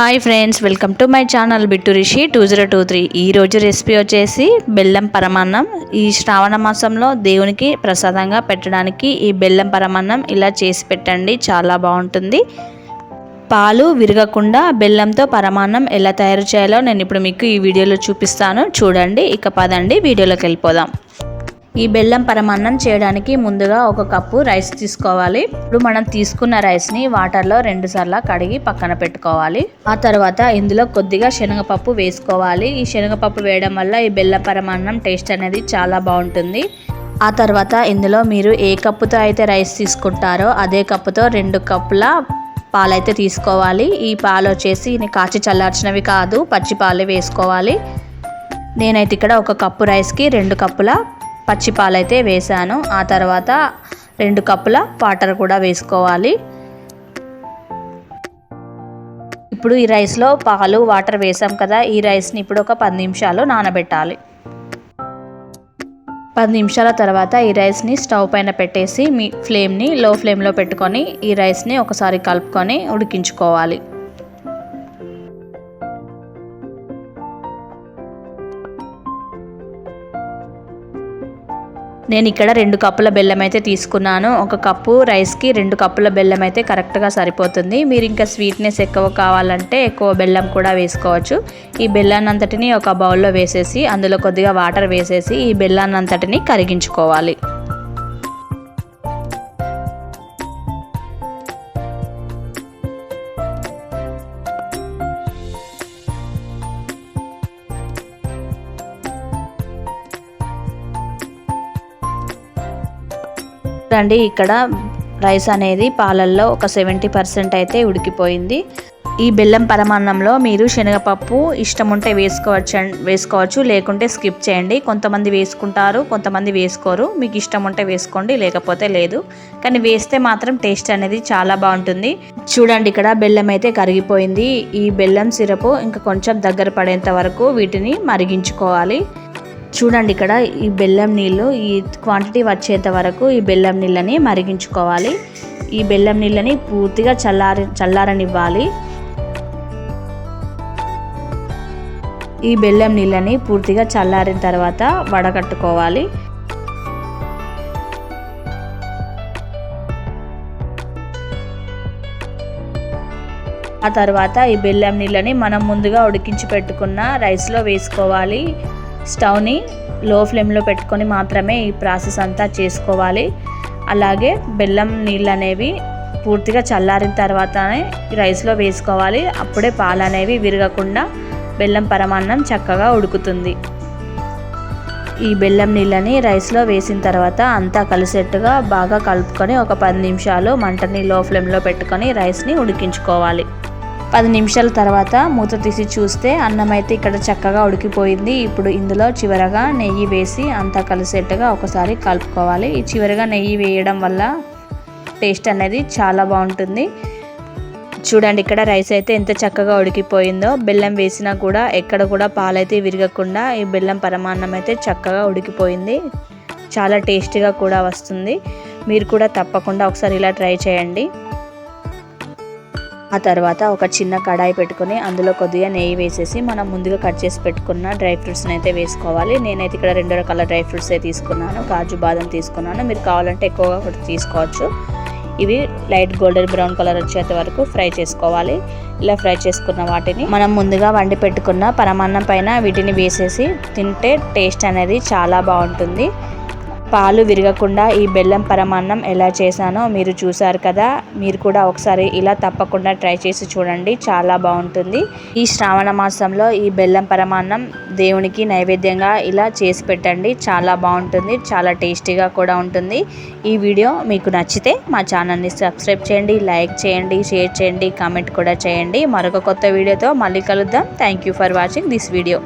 Hi friends welcome to my channel Bittu Rishi two zero two three. ఈరోజు recipe వచ్చేసి బెల్లం పరమాన్నం. ఈ శ్రావణ మాసంలో దేవునికి ప్రసాదంగా పెట్టడానికి ఈ బెల్లం పరమాన్నం ఇలా చేసి పెట్టండి చాలా బాగుంటుంది. పాలు విరగకుండా బెల్లంతో పరమాన్నం ఎలా తయారు చేయాలో నేను ఇప్పుడు మీకు ఈ వీడియోలో చూపిస్తాను. చూడండి ఇక పదండి వీడియోలోకి వెళ్ళిపోదాం. ఈ బెల్లం పరమాన్నం చేయడానికి ముందుగా ఒక కప్పు రైస్ తీసుకోవాలి. ఇప్పుడు మనం తీసుకున్న రైస్ని వాటర్లో రెండు సార్లు కడిగి పక్కన పెట్టుకోవాలి. ఆ తర్వాత ఇందులో కొద్దిగా శనగపప్పు వేసుకోవాలి. ఈ శనగపప్పు వేయడం వల్ల ఈ బెల్లం పరమాన్నం టేస్ట్ అనేది చాలా బాగుంటుంది. ఆ తర్వాత ఇందులో మీరు ఏ కప్పుతో అయితే రైస్ తీసుకుంటారో అదే కప్పుతో రెండు కప్పుల పాలైతే తీసుకోవాలి. ఈ పాలు వచ్చేసి కాచి చల్లార్చినవి కాదు పచ్చిపాలు వేసుకోవాలి. నేనైతే ఇక్కడ ఒక కప్పు రైస్కి రెండు కప్పుల పచ్చి పాలైతే వేసాను. ఆ తర్వాత రెండు కప్పుల వాటర్ కూడా వేసుకోవాలి. ఇప్పుడు ఈ రైస్లో పాలు వాటర్ వేసాం కదా. ఈ రైస్ని ఇప్పుడు ఒక పది నిమిషాలు నానబెట్టాలి. పది నిమిషాల తర్వాత ఈ రైస్ని స్టవ్ పైన పెట్టేసి మీ ఫ్లేమ్ని లో ఫ్లేమ్లో పెట్టుకొని ఈ రైస్ని ఒకసారి కలుపుకొని ఉడికించుకోవాలి. నేను ఇక్కడ రెండు కప్పుల బెల్లం అయితే తీసుకున్నాను. ఒక కప్పు రైస్కి రెండు కప్పుల బెల్లం అయితే కరెక్ట్గా సరిపోతుంది. మీరు ఇంకా స్వీట్నెస్ ఎక్కువ కావాలంటే ఎక్కువ బెల్లం కూడా వేసుకోవచ్చు. ఈ బెల్లాన్నంతటిని ఒక బౌల్లో వేసేసి అందులో కొద్దిగా వాటర్ వేసేసి ఈ బెల్లాన్ని అంతటిని కరిగించుకోవాలి. చూడండి ఇక్కడ రైస్ అనేది పాలల్లో ఒక సెవెంటీ పర్సెంట్ అయితే ఉడికిపోయింది. ఈ బెల్లం పరమాన్నంలో మీరు శనగపప్పు ఇష్టం ఉంటే వేసుకోవచ్చు వేసుకోవచ్చు లేకుంటే స్కిప్ చేయండి. కొంతమంది వేసుకుంటారు కొంతమంది వేసుకోరు. మీకు ఇష్టం ఉంటే వేసుకోండి లేకపోతే లేదు. కానీ వేస్తే మాత్రం టేస్ట్ అనేది చాలా బాగుంటుంది. చూడండి ఇక్కడ బెల్లం అయితే కరిగిపోయింది. ఈ బెల్లం సిరపు ఇంకా కొంచెం దగ్గర పడేంత వరకు వీటిని మరిగించుకోవాలి. చూడండి ఇక్కడ ఈ బెల్లం నీళ్ళు ఈ క్వాంటిటీ వచ్చేంత వరకు ఈ బెల్లం నీళ్ళని మరిగించుకోవాలి. ఈ బెల్లం నీళ్ళని పూర్తిగా చల్లారి చల్లారనివ్వాలి. ఈ బెల్లం నీళ్ళని పూర్తిగా చల్లారిన తర్వాత వడగట్టుకోవాలి ఆ తర్వాత ఈ బెల్లం నీళ్ళని మనం ముందుగా ఉడికించి పెట్టుకున్న రైస్లో వేసుకోవాలి. స్టవ్ని లో ఫ్లేమ్లో పెట్టుకొని మాత్రమే ఈ ప్రాసెస్ అంతా చేసుకోవాలి. అలాగే బెల్లం నీళ్ళు అనేవి పూర్తిగా చల్లారిన తర్వాతనే రైస్లో వేసుకోవాలి. అప్పుడే పాలు అనేవి విరగకుండా బెల్లం పరమాన్నం చక్కగా ఉడుకుతుంది. ఈ బెల్లం నీళ్ళని రైస్లో వేసిన తర్వాత అంతా కలిసేట్టుగా బాగా కలుపుకొని ఒక పది నిమిషాలు మంటని లో ఫ్లేమ్లో పెట్టుకొని రైస్ని ఉడికించుకోవాలి. పది నిమిషాల తర్వాత మూత తీసి చూస్తే అన్నం అయితే ఇక్కడ చక్కగా ఉడికిపోయింది. ఇప్పుడు ఇందులో చివరగా నెయ్యి వేసి అంతా కలిసేట్టుగా ఒకసారి కలుపుకోవాలి. ఈ చివరగా నెయ్యి వేయడం వల్ల టేస్ట్ అనేది చాలా బాగుంటుంది. చూడండి ఇక్కడ రైస్ అయితే ఎంత చక్కగా ఉడికిపోయిందో. బెల్లం వేసినా కూడా ఎక్కడ కూడా పాలైతే విరగకుండా ఈ బెల్లం పరమాన్నం అయితే చక్కగా ఉడికిపోయింది. చాలా టేస్టీగా కూడా వస్తుంది. మీరు కూడా తప్పకుండా ఒకసారి ఇలా ట్రై చేయండి. ఆ తర్వాత ఒక చిన్న కడాయి పెట్టుకొని అందులో కొద్దిగా నెయ్యి వేసేసి మనం ముందుగా కట్ చేసి పెట్టుకున్న డ్రై ఫ్రూట్స్ని అయితే వేసుకోవాలి. నేనైతే ఇక్కడ రెండు రకాల డ్రై ఫ్రూట్స్ అయితే తీసుకున్నాను. కాజు బాదం తీసుకున్నాను. మీరు కావాలంటే ఎక్కువగా కూడా తీసుకోవచ్చు. ఇవి లైట్ గోల్డెన్ బ్రౌన్ కలర్ వచ్చేంత వరకు ఫ్రై చేసుకోవాలి. ఇలా ఫ్రై చేసుకున్న వాటిని మనం ముందుగా వండి పెట్టుకున్న పరమాన్నం పైన వీటిని వేసేసి తింటే టేస్ట్ అనేది చాలా బాగుంటుంది. పాలు విరగకుండా ఈ బెల్లం పరమాన్నం ఎలా చేశానో మీరు చూసారు కదా. మీరు కూడా ఒకసారి ఇలా తప్పకుండా ట్రై చేసి చూడండి. చాలా బాగుంటుంది. ఈ శ్రావణ మాసంలో ఈ బెల్లం పరమాన్నం దేవునికి నైవేద్యంగా ఇలా చేసి పెట్టండి. చాలా బాగుంటుంది. చాలా టేస్టీగా కూడా ఉంటుంది. ఈ వీడియో మీకు నచ్చితే మా ఛానల్ని సబ్స్క్రైబ్ చేయండి లైక్ చేయండి షేర్ చేయండి కామెంట్ కూడా చేయండి. మరొక కొత్త వీడియోతో మళ్ళీ కలుద్దాం. Thank you for watching this video.